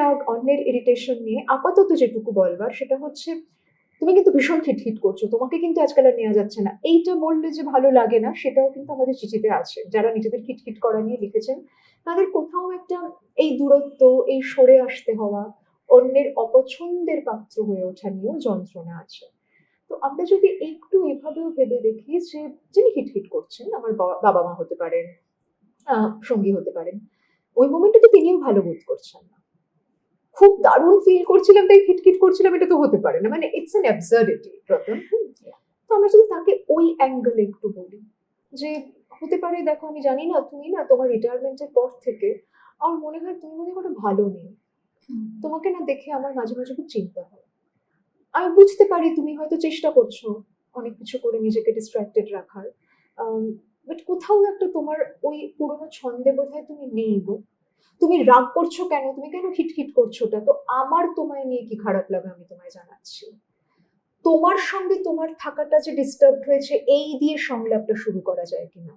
রাগ অন্যের ইরিটেশন নিয়ে আপাতত যেটুকু বলবার, সেটা হচ্ছে তুমি কিন্তু ভীষণ খিটখিট করছ, তোমাকে কিন্তু আজকাল আর নেওয়া যাচ্ছে না। এইটা বললে যে ভালো লাগে না, সেটাও কিন্তু আমাদের চিঠিতে আছে। যারা নিজেদের খিটখিট করা নিয়ে লিখেছেন, তাদের কোথাও একটা এই দূরত্ব, এই সরে আসতে হওয়া, অন্যের অপছন্দের পাত্র হয়ে ওঠা নিয়েও যন্ত্রণা আছে। তো আমরা যদি একটু এভাবেও ভেবে দেখি যে যিনি হিটহিট করছেন, আমার বাবা মা হতে পারেন সঙ্গী হতে পারেন, ওই মোমেন্টে তো তিনিও ভালো বোধ করছেন না। খুব দারুণ ফিল করছিলাম তাই খিটখিট করছিলাম এটা তো হতে পারে না। মানে ইটস অ্যান অ্যাবসার্ডিটি হুম। তো আমরা যদি তাকে ওই অ্যাঙ্গেলে একটু বলি যে হতে পারে দেখো আমি জানি না তুমি না তোমার রিটায়ারমেন্টের পর থেকে আমার মনে হয় তুমি মনে করো ভালো নেই। তোমাকে না দেখে আমার মাঝে মাঝে খুব চিন্তা হয়। আমি বুঝতে পারি তুমি হয়তো চেষ্টা করছ অনেক কিছু করে নিজেকে ডিস্ট্রাক্টেড রাখার। বাট কোথাও একটা তোমার ওই পুরোনো ছন্দে বোধ হয় তুমি নেই গো। তুমি রাগ করছ কেন? তুমি কেন খিটখিট করছ ওটা? তো আমার তোমায় নিয়ে কি খারাপ লাগে আমি তোমায় জানাচ্ছি। তোমার সঙ্গে তোমার থাকাটা যে ডিস্টার্ব হয়েছে, এই দিয়ে সংলাপটা শুরু করা যায় কিনা?